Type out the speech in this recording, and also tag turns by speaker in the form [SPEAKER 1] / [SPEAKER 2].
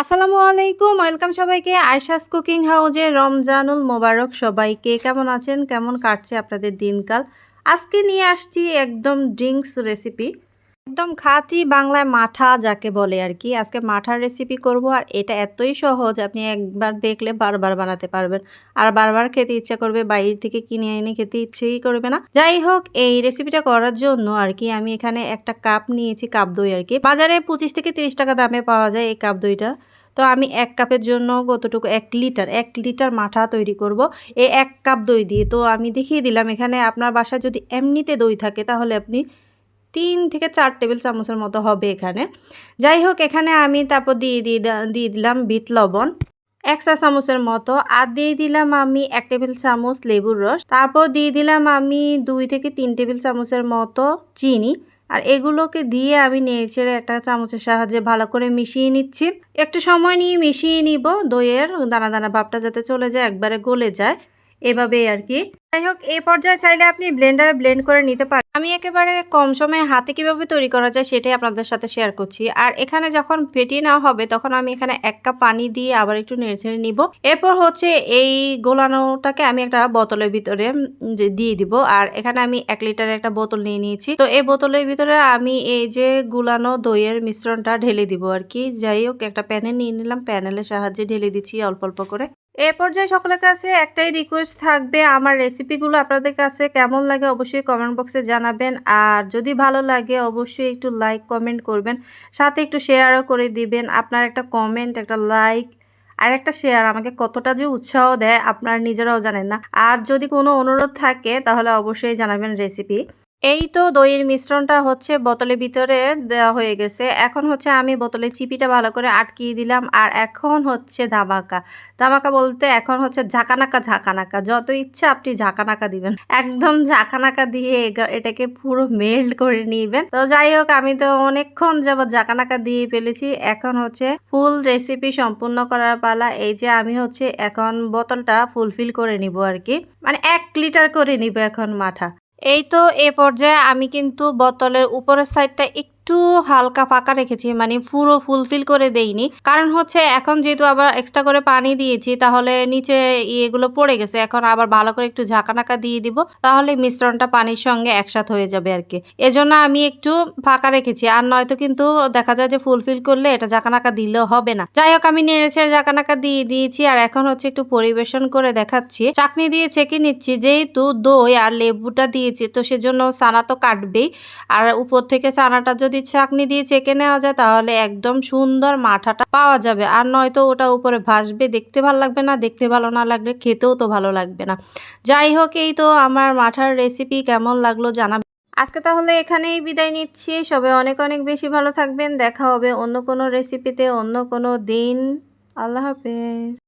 [SPEAKER 1] আসসালামু আলাইকুম, ওয়েলকাম সবাইকে আয়শাস কুকিং হাউজে রমজানুল মোবারক সবাইকে। কেমন আছেন? কেমন কাটছে আপনাদের দিনকাল? আজকে নিয়ে আসছি একদম ড্রিঙ্কস রেসিপি। একদম খাঁটি বাংলায় মাঠা যাকে বলে আর কি। আজকে মাঠার রেসিপি করব আর এটা এতই সহজ, আপনি একবার দেখলে বারবার বানাতে পারবেন। আর বারবার খেতে ইচ্ছা করবে, বাইরে থেকে কিনে এনে খেতে ইচ্ছেই করবে না। যাই হোক, এই রেসিপিটা করার জন্য আর কি আমি এখানে একটা কাপ নিয়েছি কাপ দই আর কি। বাজারে পঁচিশ থেকে তিরিশ টাকা দামে পাওয়া যায় এই কাপ দইটা। তো আমি এক কাপের জন্য কতটুকু, এক লিটার এক লিটার মাঠা তৈরি করব। এই এক কাপ দই দিয়ে। তো আমি দেখিয়ে দিলাম, এখানে আপনার বাসায় যদি এমনিতে দই থাকে, তাহলে আপনি তিন থেকে চার টেবিল চামচের মতো হবে এখানে। যাই হোক, এখানে আমি তারপর দিয়ে দিয়ে দিয়ে দিলাম বিট লবণ। এক চা চামচের মতো। আর দিয়ে দিলাম আমি এক টেবিল চামচ লেবুর রস। তারপর দিয়ে দিলাম আমি দুই থেকে তিন টেবিল চামচের মতো চিনি। আর এগুলোকে দিয়ে আমি নেড়েচেড়ে একটা চামচের সাহায্যে ভালো করে মিশিয়ে নিচ্ছি। একটু সময় নিয়ে মিশিয়ে নিব। দইয়ের দানা দানা ভাবটা যাতে চলে যায়, একবারে গলে যায়। এভাবেই আর কি। যাই হোক এই পর্যায়ে চাইলে আপনি ব্লেন্ডারে ব্লেন্ড করে নিতে পারেন আমি একেবারে কম সময়ে হাতে কীভাবে তৈরি করা যায় সেটাই আপনাদের সাথে শেয়ার করছি। আর এখানে যখন ফেটিয়ে নেওয়া হবে, তখন আমি এখানে এক কাপ পানি দিয়ে আবার একটু নেড়েছেড়ে নিব। এরপর হচ্ছে এই গোলানোটাকে আমি একটা বোতলের ভিতরে দিয়ে দিব। আর এখানে আমি এক লিটারের একটা বোতল নিয়ে নিয়েছি। তো এই বোতলের ভিতরে আমি এই যে গুলানো দইয়ের মিশ্রণটা ঢেলে দিব আর কি। যাই হোক, একটা প্যানে নিয়ে নিলাম। প্যানেলের সাহায্যে ঢেলে দিচ্ছি অল্প অল্প করে। এ পর্যায়ে সকলের কাছে একটাই রিকোয়েস্ট থাকবে, আমার রেসিপিগুলো আপনাদের কাছে কেমন লাগে অবশ্যই কমেন্ট বক্সে জানাবেন। আর যদি ভালো লাগে, অবশ্যই একটু লাইক কমেন্ট করবেন। সাথে একটু শেয়ারও করে দিবেন। আপনার একটা কমেন্ট একটা লাইক আর একটা শেয়ার আমাকে কতটা যে উৎসাহ দেয়, আপনারা নিজেরাও জানেন না। আর যদি কোনো অনুরোধ থাকে, তাহলে অবশ্যই জানাবেন রেসিপি এই তো দইয়ের মিশ্রণটা হচ্ছে বোতলের ভিতরে দেওয়া হয়ে গেছে। এখন হচ্ছে আমি বোতলে চিপিটা ভালো করে আটকিয়ে দিলাম আর এখন হচ্ছে ধামাকা। ধামাকা বলতে এখন হচ্ছে ঝাঁকানাকা ঝাঁকানাকা। যত ইচ্ছা আপনি ঝাঁকানাকা দিবেন। একদম ঝাঁকানাকা দিয়ে এটাকে পুরো মেল্ট করে নিবেন। তো যাই হোক, আমি তো অনেকক্ষণ যাবৎ ঝাঁকানাকা দিয়ে ফেলেছি। এখন হচ্ছে ফুল রেসিপি সম্পূর্ণ করার পালা। এই যে আমি হচ্ছে এখন বোতলটা ফুলফিল করে নিব আর কি। মানে এক লিটার করে নিব এখন মাঠা এই তো এ পর্যায়ে আমি কিন্তু বোতলের উপরের সাইডটা একটু হালকা ফাঁকা রেখেছি মানে পুরো ফুলফিল করে দেইনি। কারণ হচ্ছে এখন যেহেতু আবার এক্সট্রা করে পানি দিয়েছি, তাহলে নিচে ইয়েগুলো পড়ে গেছে। এখন আবার ভালো করে একটু ঝাঁকানাকা দিয়ে দিব, তাহলে মিশ্রণটা পানির সঙ্গে একসাথ হয়ে যাবে আর কি এজন্য আমি একটু ফাঁকা রেখেছি, আর নয়তো কিন্তু দেখা যায় যে ফুলফিল করলে এটা ঝাঁকানাকা দিলেও হবে না। যাই হোক, আমি নেড়েছে ঝাঁকানাকা দিয়ে দিয়েছি, আর এখন হচ্ছে একটু পরিবেশন করে দেখাচ্ছি। চাকনি দিয়ে ছেঁকে নিচ্ছি? যেহেতু দই আর লেবুটা দিয়েছি, তো সেজন্য চানা তো কাটবেই। আর উপর থেকে চানাটা যদি যদি চাকনি দিয়ে চেকে নেওয়া যায়, তাহলে একদম সুন্দর মাঠাটা পাওয়া যাবে। আর নয়তো ওটা উপরে ভাসবে। দেখতে ভালো লাগবে না, দেখতে ভালো না লাগলে খেতেও তো ভালো লাগবে না। যাই হোক, এই তো আমার মাঠার রেসিপি কেমন লাগল জানা আজকে তাহলে এখানেই বিদায় নিচ্ছি। সবাই অনেক অনেক বেশি ভালো থাকবেন। দেখা হবে অন্য কোনো রেসিপিতে অন্য কোনো দিন। আল্লাহ হাফেজ।